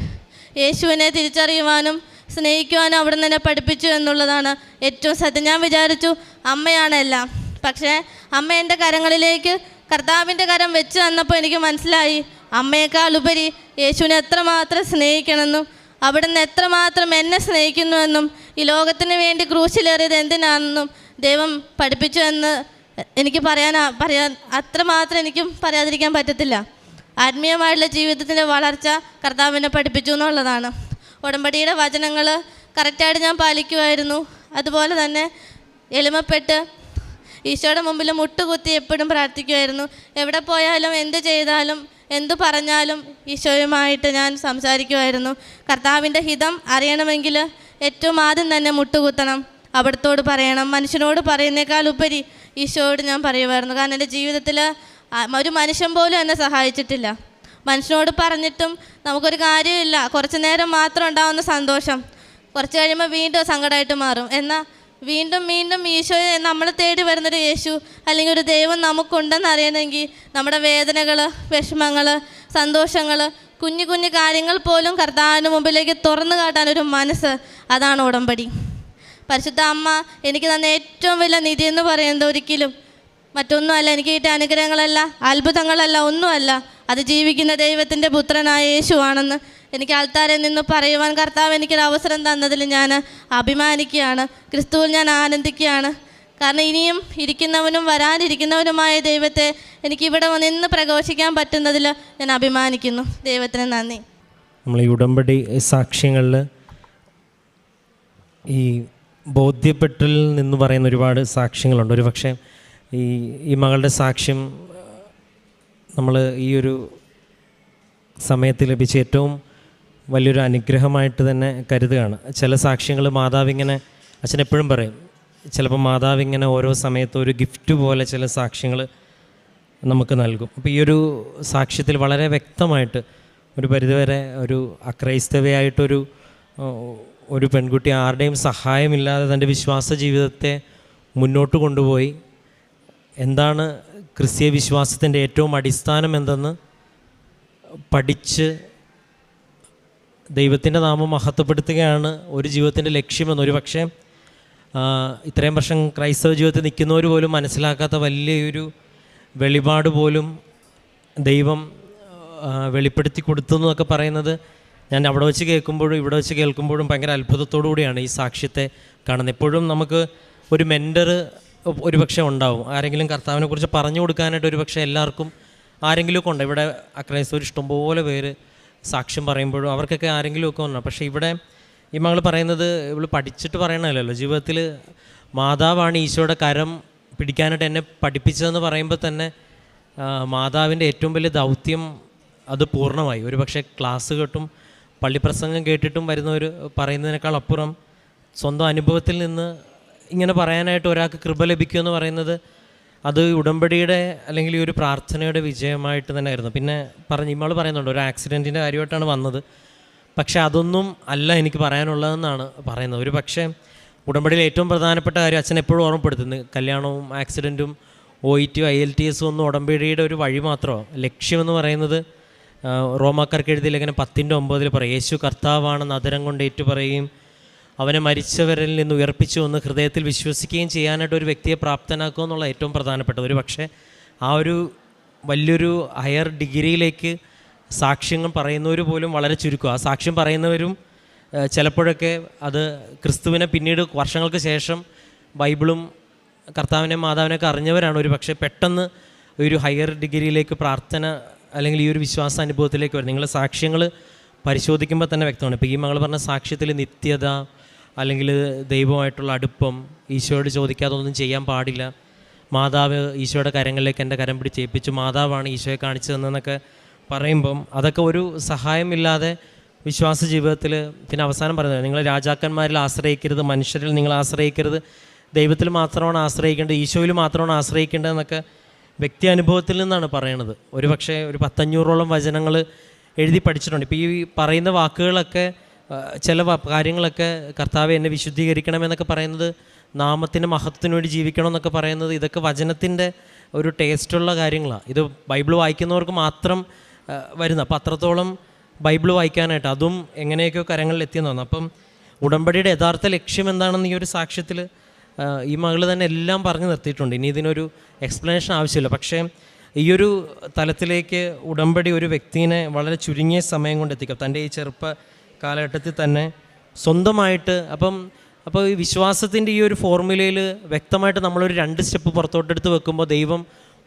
യേശുവിനെ തിരിച്ചറിയുവാനും സ്നേഹിക്കുവാനും അവിടെ നിന്ന് എന്നെ പഠിപ്പിച്ചു എന്നുള്ളതാണ് ഏറ്റവും സത്യം. ഞാൻ വിചാരിച്ചു അമ്മയാണ് എല്ലാം. പക്ഷേ അമ്മ എന്റെ കരങ്ങളിലേക്ക് കർത്താവിന്റെ കരം വെച്ച് തന്നപ്പോൾ എനിക്ക് മനസ്സിലായി. അമ്മയേക്കാൾ ഉപരി യേശുവിനെ എത്രമാത്രം സ്നേഹിക്കണമെന്നും അവിടുന്ന് എത്രമാത്രം എന്നെ സ്നേഹിക്കുന്നുവെന്നും ഈ ലോകത്തിന് വേണ്ടി ക്രൂശിലേറിയത് എന്തിനാണെന്നും ദൈവം പഠിപ്പിച്ചു എന്ന് എനിക്ക് പറയാൻ പറയാൻ അത്രമാത്രം എനിക്കും പറയാതിരിക്കാൻ പറ്റത്തില്ല. ആത്മീയമായിട്ടുള്ള ജീവിതത്തിന്റെ വളർച്ച കർത്താവിനെ പഠിപ്പിച്ചു എന്നുള്ളതാണ്. ഉടമ്പടിയുടെ വചനങ്ങൾ കറക്റ്റായിട്ട് ഞാൻ പാലിക്കുമായിരുന്നു. അതുപോലെ തന്നെ എളിമപ്പെട്ട് ഈശോയുടെ മുമ്പിൽ മുട്ടുകുത്തി എപ്പോഴും പ്രാർത്ഥിക്കുമായിരുന്നു. എവിടെ പോയാലും എന്ത് ചെയ്താലും എന്തു പറഞ്ഞാലും ഈശോയുമായിട്ട് ഞാൻ സംസാരിക്കുമായിരുന്നു. കർത്താവിന്റെ ഹിതം അറിയണമെങ്കിൽ ഏറ്റവും ആദ്യം തന്നെ മുട്ടുകുത്തണം. അവിടത്തോട് പറയണം. മനുഷ്യനോട് പറയുന്നേക്കാൾ ഉപരി ഈശോയോട് ഞാൻ പറയുമായിരുന്നു. കാരണം എന്റെ ജീവിതത്തിൽ ഒരു മനുഷ്യൻ പോലും എന്നെ സഹായിച്ചിട്ടില്ല. മനുഷ്യനോട് പറഞ്ഞിട്ടും നമുക്കൊരു കാര്യമില്ല. കുറച്ച് നേരം മാത്രം ഉണ്ടാവുന്ന സന്തോഷം. കുറച്ച് കഴിയുമ്പോൾ വീണ്ടും സങ്കടമായിട്ട് മാറും. എന്നാൽ വീണ്ടും വീണ്ടും ഈശോയെ നമ്മൾ തേടി വരുന്നൊരു യേശു അല്ലെങ്കിൽ ഒരു ദൈവം നമുക്കുണ്ടെന്ന് അറിയണമെങ്കിൽ നമ്മുടെ വേദനകൾ വിഷമങ്ങൾ സന്തോഷങ്ങൾ കുഞ്ഞു കുഞ്ഞു കാര്യങ്ങൾ പോലും കർത്താവിന് മുമ്പിലേക്ക് തുറന്നു കാട്ടാനൊരു മനസ്സ് അതാണ് ഉടമ്പടി. പരിശുദ്ധ അമ്മ എനിക്ക് തന്ന ഏറ്റവും വലിയ നിധി എന്ന് പറയുന്നത് ഒരിക്കലും മറ്റൊന്നുമല്ല എനിക്ക് കിട്ടിയ അനുഗ്രഹങ്ങളല്ല അത്ഭുതങ്ങളല്ല ഒന്നുമല്ല. അത് ജീവിക്കുന്ന ദൈവത്തിന്റെ പുത്രനായ യേശുവാണെന്ന് എനിക്ക് ആൾത്താരിൽ നിന്ന് പറയുവാൻ കർത്താവ് എനിക്കൊരു അവസരം തന്നതിൽ ഞാൻ അഭിമാനിക്കുകയാണ്. ക്രിസ്തുവിൽ ഞാൻ ആനന്ദിക്കുകയാണ്. കാരണം ഇനിയും ഇരിക്കുന്നവനും വരാനിരിക്കുന്നവനുമായ ദൈവത്തെ എനിക്ക് ഇവിടെ നിന്ന് പ്രഘോഷിക്കാൻ പറ്റുന്നതിൽ ഞാൻ അഭിമാനിക്കുന്നു. ദൈവത്തിന് നന്ദി. നമ്മൾ ഈ ഉടമ്പടി സാക്ഷ്യങ്ങളിൽ ഈ ബോധ്യപ്പെട്ടിൽ നിന്ന് പറയുന്ന ഒരുപാട് സാക്ഷ്യങ്ങളുണ്ട്. ഒരു പക്ഷേ ഈ ഈ മകളുടെ സാക്ഷ്യം നമ്മൾ ഈ ഒരു സമയത്ത് ലഭിച്ച ഏറ്റവും വലിയൊരു അനുഗ്രഹമായിട്ട് തന്നെ കരുതുകയാണ്. ചില സാക്ഷ്യങ്ങൾ മാതാവിങ്ങനെ അച്ഛൻ എപ്പോഴും പറയും ചിലപ്പോൾ മാതാവിങ്ങനെ ഓരോ സമയത്ത് ഒരു ഗിഫ്റ്റ് പോലെ ചില സാക്ഷ്യങ്ങൾ നമുക്ക് നൽകും. അപ്പോൾ ഈ ഒരു സാക്ഷ്യത്തിൽ വളരെ വ്യക്തമായിട്ട് ഒരു പരിധിവരെ ഒരു അക്രൈസ്തവയായിട്ടൊരു ഒരു പെൺകുട്ടി ആരുടെയും സഹായമില്ലാതെ തന്റെ വിശ്വാസ ജീവിതത്തെ മുന്നോട്ട് കൊണ്ടുപോയി. എന്താണ് ക്രിസ്തീയ വിശ്വാസത്തിന്റെ ഏറ്റവും അടിസ്ഥാനം എന്തെന്ന് പഠിച്ച് ദൈവത്തിന്റെ നാമം മഹത്വപ്പെടുത്തുകയാണ് ഒരു ജീവിതത്തിന്റെ ലക്ഷ്യമെന്ന്. ഒരു പക്ഷേ ഇത്രയും വർഷം ക്രൈസ്തവ ജീവിതത്തിൽ നിൽക്കുന്നവർ പോലും മനസ്സിലാക്കാത്ത വലിയൊരു വെളിപാട് പോലും ദൈവം വെളിപ്പെടുത്തി കൊടുത്തു എന്നൊക്കെ പറയുന്നത് ഞാൻ അവിടെ വെച്ച് കേൾക്കുമ്പോഴും ഇവിടെ വെച്ച് കേൾക്കുമ്പോഴും ഭയങ്കര അത്ഭുതത്തോടു കൂടിയാണ് ഈ സാക്ഷ്യത്തെ കാണുന്നത്. എപ്പോഴും നമുക്ക് ഒരു മെന്റർ ഒരു പക്ഷേ ഉണ്ടാവും. ആരെങ്കിലും കർത്താവിനെ കുറിച്ച് പറഞ്ഞു കൊടുക്കാനായിട്ട് ഒരു പക്ഷേ എല്ലാവർക്കും ആരെങ്കിലുമൊക്കെ ഉണ്ട്. ഇവിടെ അക്രൈസ്തവർ ഇഷ്ടംപോലെ പേര് സാക്ഷ്യം പറയുമ്പോഴും അവർക്കൊക്കെ ആരെങ്കിലും ഒക്കെ വന്നു. പക്ഷേ ഇവിടെ ഈ മകൾ പറയുന്നത് ഇവൾ പഠിച്ചിട്ട് പറയണമല്ലോ ജീവിതത്തിൽ മാതാവാണ് ഈശോയുടെ കരം പിടിക്കാനായിട്ട് എന്നെ പഠിപ്പിച്ചതെന്ന് പറയുമ്പോൾ തന്നെ മാതാവിന്റെ ഏറ്റവും വലിയ ദൗത്യം അത് പൂർണമായി. ഒരു പക്ഷേ ക്ലാസ് കേട്ടും പള്ളിപ്രസംഗം കേട്ടിട്ടും വരുന്നവർ പറയുന്നതിനേക്കാൾ അപ്പുറം സ്വന്തം അനുഭവത്തിൽ നിന്ന് ഇങ്ങനെ പറയാനായിട്ട് ഒരാൾക്ക് കൃപ ലഭിക്കുമെന്ന് പറയുന്നത് അത് ഉടമ്പടിയുടെ അല്ലെങ്കിൽ ഈ ഒരു പ്രാർത്ഥനയുടെ വിജയമായിട്ട് തന്നെ ആയിരുന്നു. പിന്നെ പറഞ്ഞ് ഇമ്മൾ പറയുന്നുണ്ട് ഒരു ആക്സിഡന്റിന്റെ കാര്യമായിട്ടാണ് വന്നത്. പക്ഷേ അതൊന്നും അല്ല എനിക്ക് പറയാനുള്ളതെന്നാണ് പറയുന്നത്. ഒരു പക്ഷേ ഉടമ്പടിയിൽ ഏറ്റവും പ്രധാനപ്പെട്ട കാര്യം അച്ഛൻ എപ്പോഴും ഓർമ്മപ്പെടുത്തുന്നത് കല്യാണവും ആക്സിഡന്റും O E T I L T എസും ഒന്നും ഉടമ്പടിയുടെ ഒരു വഴി മാത്രമോ? ലക്ഷ്യമെന്ന് പറയുന്നത് റോമാക്കാർക്ക് എഴുതിയ ലേഖനം പത്തിന്റെ ഒമ്പതിൽ പറയും യേശു കർത്താവാണ് അതിരം കൊണ്ട് ഏറ്റുപറയുകയും അവനെ മരിച്ചവരിൽ നിന്ന് ഉയർപ്പിച്ചു എന്ന് ഹൃദയത്തിൽ വിശ്വസിക്കുകയും ചെയ്യാനായിട്ട് ഒരു വ്യക്തിയെ പ്രാപ്തനാക്കുക എന്നുള്ള ഏറ്റവും പ്രധാനപ്പെട്ടത്. ഒരു പക്ഷേ ആ ഒരു വലിയൊരു ഹയർ ഡിഗ്രിയിലേക്ക് സാക്ഷ്യങ്ങൾ പറയുന്നവർ പോലും വളരെ ചുരുക്കും. ആ സാക്ഷ്യം പറയുന്നവരും ചിലപ്പോഴൊക്കെ അത് ക്രിസ്തുവിനെ പിന്നീട് വർഷങ്ങൾക്ക് ശേഷം ബൈബിളും കർത്താവിനെ മാതാവിനെയൊക്കെ അറിഞ്ഞവരാണ്. ഒരു പക്ഷേ പെട്ടെന്ന് ഒരു ഹയർ ഡിഗ്രിയിലേക്ക് പ്രാർത്ഥന അല്ലെങ്കിൽ ഈ ഒരു വിശ്വാസ അനുഭവത്തിലേക്ക് വരും. നിങ്ങൾ സാക്ഷ്യങ്ങൾ പരിശോധിക്കുമ്പോൾ തന്നെ വ്യക്തമാണ്. ഇപ്പോൾ ഈ മകൾ പറഞ്ഞ സാക്ഷ്യത്തിൽ നിത്യത അല്ലെങ്കിൽ ദൈവമായിട്ടുള്ള അടുപ്പം ഈശോയോട് ചോദിക്കാതെ ഒന്നും ചെയ്യാൻ പാടില്ല. മാതാവ് ഈശോയുടെ കരങ്ങളിലേക്ക് എന്റെ കരം പിടിച്ച് ഏൽപ്പിച്ചു. മാതാവാണ് ഈശോയെ കാണിച്ചു തന്നതെന്നൊക്കെ പറയുമ്പം അതൊക്കെ ഒരു സഹായമില്ലാതെ വിശ്വാസ ജീവിതത്തിൽ പിന്നെ അവസാനം പറയുന്നത് നിങ്ങൾ രാജാക്കന്മാരിൽ ആശ്രയിക്കരുത് മനുഷ്യരിൽ നിങ്ങൾ ആശ്രയിക്കരുത് ദൈവത്തിൽ മാത്രമാണ് ആശ്രയിക്കേണ്ടത് ഈശോയിൽ മാത്രമാണ് ആശ്രയിക്കേണ്ടതെന്നൊക്കെ വ്യക്തി അനുഭവത്തിൽ നിന്നാണ് പറയണത്. ഒരു പക്ഷേ ഒരു പത്തഞ്ഞൂറോളം വചനങ്ങൾ എഴുതി പഠിച്ചിട്ടുണ്ട്. ഇപ്പോൾ ഈ പറയുന്ന വാക്കുകളൊക്കെ ചില കാര്യങ്ങളൊക്കെ കർത്താവ് എന്നെ വിശുദ്ധീകരിക്കണം എന്നൊക്കെ പറയുന്നത് നാമത്തിന്റെ മഹത്വത്തിന് വേണ്ടി ജീവിക്കണം എന്നൊക്കെ പറയുന്നത് ഇതൊക്കെ വചനത്തിന്റെ ഒരു ടേസ്റ്റുള്ള കാര്യങ്ങളാണ്. ഇത് ബൈബിൾ വായിക്കുന്നവർക്ക് മാത്രം വരുന്ന. അപ്പം അത്രത്തോളം ബൈബിൾ വായിക്കാനായിട്ട് അതും എങ്ങനെയൊക്കെയോ കരങ്ങളിൽ എത്തിയെന്നാണ് അപ്പം ഉടമ്പടിയുടെ യഥാർത്ഥ ലക്ഷ്യം എന്താണെന്ന് ഈ ഒരു സാക്ഷ്യത്തിൽ ഈ മകൾ തന്നെ എല്ലാം പറഞ്ഞു നിർത്തിയിട്ടുണ്ട്. ഇനി ഇതിനൊരു എക്സ്പ്ലനേഷൻ ആവശ്യമില്ല. പക്ഷേ ഈ ഒരു തലത്തിലേക്ക് ഉടമ്പടി ഒരു വ്യക്തിനെ വളരെ ചുരുങ്ങിയ സമയം കൊണ്ട് എത്തിക്കും. തന്റെ ഈ ചെറുപ്പ കാലഘട്ടത്തിൽ തന്നെ സ്വന്തമായിട്ട് അപ്പം അപ്പോൾ ഈ വിശ്വാസത്തിന്റെ ഈ ഒരു ഫോർമുലയിൽ വ്യക്തമായിട്ട് നമ്മളൊരു രണ്ട് സ്റ്റെപ്പ് പുറത്തോട്ടെടുത്ത് വെക്കുമ്പോൾ ദൈവം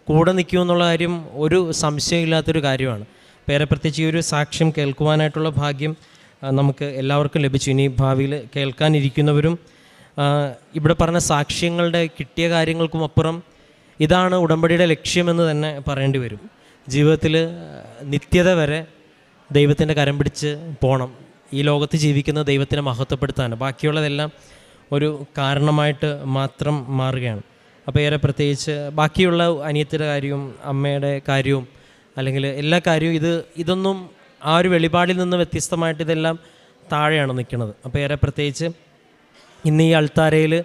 കൂടെ നിൽക്കുമെന്നുള്ള കാര്യം ഒരു സംശയമില്ലാത്തൊരു കാര്യമാണ്. പേരെ പ്രത്യേകിച്ച് ഈ ഒരു സാക്ഷ്യം കേൾക്കുവാനായിട്ടുള്ള ഭാഗ്യം നമുക്ക് എല്ലാവർക്കും ലഭിച്ചു. ഇനി ഭാവിയിൽ കേൾക്കാനിരിക്കുന്നവരും ഇവിടെ പറഞ്ഞ സാക്ഷ്യങ്ങളുടെ കിട്ടിയ കാര്യങ്ങൾക്കും അപ്പുറം ഇതാണ് ഉടമ്പടിയുടെ ലക്ഷ്യമെന്ന് തന്നെ പറയേണ്ടി വരും. ജീവിതത്തിൽ നിത്യത വരെ ദൈവത്തിന്റെ കരം പിടിച്ച് പോകണം ഈ ലോകത്ത് ജീവിക്കുന്ന ദൈവത്തിനെ മഹത്വപ്പെടുത്താനാണ് ബാക്കിയുള്ളതെല്ലാം ഒരു കാരണമായിട്ട് മാത്രം മാറുകയാണ്. അപ്പോൾ ഏറെ പ്രത്യേകിച്ച് ബാക്കിയുള്ള അനിയത്തിയുടെ കാര്യവും അമ്മയുടെ കാര്യവും അല്ലെങ്കിൽ എല്ലാ കാര്യവും ഇത് ഇതൊന്നും ആ ഒരു വെളിപാടിൽ നിന്ന് വ്യത്യസ്തമായിട്ട് ഇതെല്ലാം താഴെയാണ് നിൽക്കുന്നത്. അപ്പോൾ ഏറെ പ്രത്യേകിച്ച് ഇന്ന് ഈ അൾത്താരയിൽ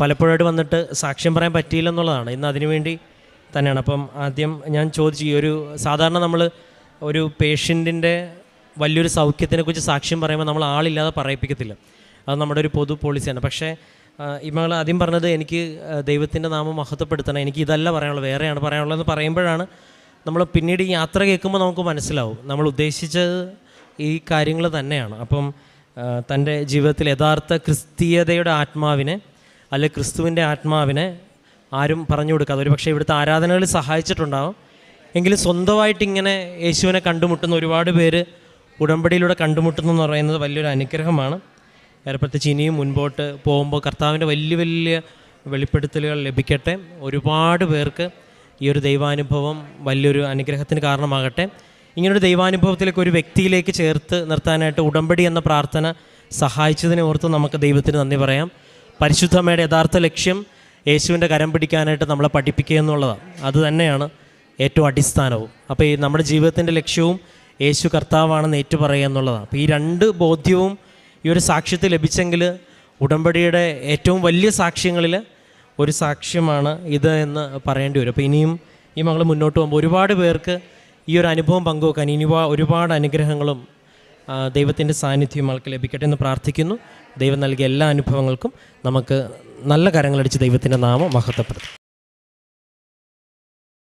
പലപ്പോഴായിട്ട് വന്നിട്ട് സാക്ഷ്യം പറയാൻ പറ്റിയില്ല എന്നുള്ളതാണ്. ഇന്ന് അതിനുവേണ്ടി തന്നെയാണ്. അപ്പം ആദ്യം ഞാൻ ചോദിച്ചു ഈ ഒരു സാധാരണ നമ്മൾ ഒരു പേഷ്യന്റിന്റെ വലിയൊരു സൗഖ്യത്തിനെക്കുറിച്ച് സാക്ഷ്യം പറയുമ്പോൾ നമ്മൾ ആളില്ലാതെ പറയിപ്പിക്കത്തില്ല. അത് നമ്മുടെ ഒരു പൊതു പോളിസിയാണ്. പക്ഷേ ഇമകൾ ആദ്യം പറഞ്ഞത് എനിക്ക് ദൈവത്തിന്റെ നാമം മഹത്വപ്പെടുത്തണം. എനിക്ക് ഇതല്ല പറയാനുള്ളത് വേറെയാണ് പറയാനുള്ളതെന്ന് പറയുമ്പോഴാണ് നമ്മൾ പിന്നീട് ഈ യാത്ര കേൾക്കുമ്പോൾ നമുക്ക് മനസ്സിലാവും. നമ്മൾ ഉദ്ദേശിച്ചത് ഈ കാര്യങ്ങൾ തന്നെയാണ്. അപ്പം തന്റെ ജീവിതത്തിൽ യഥാർത്ഥ ക്രിസ്തീയതയുടെ ആത്മാവിനെ അല്ലെ ക്രിസ്തുവിന്റെ ആത്മാവിനെ ആരും പറഞ്ഞു കൊടുക്കാതെ ഒരു പക്ഷേ ഇവിടുത്തെ ആരാധനകളിൽ സഹായിച്ചിട്ടുണ്ടാവും. എങ്കിലും സ്വന്തമായിട്ട് ഇങ്ങനെ യേശുവിനെ കണ്ടുമുട്ടുന്ന ഒരുപാട് പേര് ഉടമ്പടിയിലൂടെ കണ്ടുമുട്ടുന്നു എന്ന് പറയുന്നത് വലിയൊരു അനുഗ്രഹമാണ്. പ്രത്യേകിച്ച് ഇനിയും മുൻപോട്ട് പോകുമ്പോൾ കർത്താവിന്റെ വലിയ വലിയ വെളിപ്പെടുത്തലുകൾ ലഭിക്കട്ടെ. ഒരുപാട് പേർക്ക് ഈ ഒരു ദൈവാനുഭവം വലിയൊരു അനുഗ്രഹത്തിന് കാരണമാകട്ടെ. ഇങ്ങനൊരു ദൈവാനുഭവത്തിലേക്ക് ഒരു വ്യക്തിയിലേക്ക് ചേർത്ത് നിർത്താനായിട്ട് ഉടമ്പടി എന്ന പ്രാർത്ഥന സഹായിച്ചതിനെ ഓർത്ത് നമുക്ക് ദൈവത്തിന് നന്ദി പറയാം. പരിശുദ്ധമ്മയുടെ യഥാർത്ഥ ലക്ഷ്യം യേശുവിന്റെ കരം പിടിക്കാനായിട്ട് നമ്മളെ പഠിപ്പിക്കുക എന്നുള്ളതാണ്. അത് തന്നെയാണ് ഏറ്റവും അടിസ്ഥാനവും. അപ്പോൾ ഈ നമ്മുടെ ജീവിതത്തിന്റെ ലക്ഷ്യവും യേശു കർത്താവാണെന്ന് ഏറ്റുപറയുക എന്നുള്ളതാണ്. അപ്പോൾ ഈ രണ്ട് ബോധ്യവും ഈ ഒരു സാക്ഷ്യത്തിൽ ലഭിച്ചെങ്കിൽ ഉടമ്പടിയുടെ ഏറ്റവും വലിയ സാക്ഷ്യങ്ങളിൽ ഒരു സാക്ഷ്യമാണ് ഇത് എന്ന് പറയേണ്ടി വരും. അപ്പോൾ ഇനിയും ഈ മകൾ മുന്നോട്ട് പോകുമ്പോൾ ഒരുപാട് പേർക്ക് ഈ ഒരു അനുഭവം പങ്കുവെക്കാൻ ഇനി ഒരുപാട് അനുഗ്രഹങ്ങളും ദൈവത്തിന്റെ സാന്നിധ്യം ആൾക്ക് ലഭിക്കട്ടെ എന്ന് പ്രാർത്ഥിക്കുന്നു. ദൈവം നൽകിയ എല്ലാ അനുഭവങ്ങൾക്കും നമുക്ക് നല്ല കരങ്ങളടിച്ച് ദൈവത്തിന്റെ നാമം മഹത്വപ്പെടുത്തും.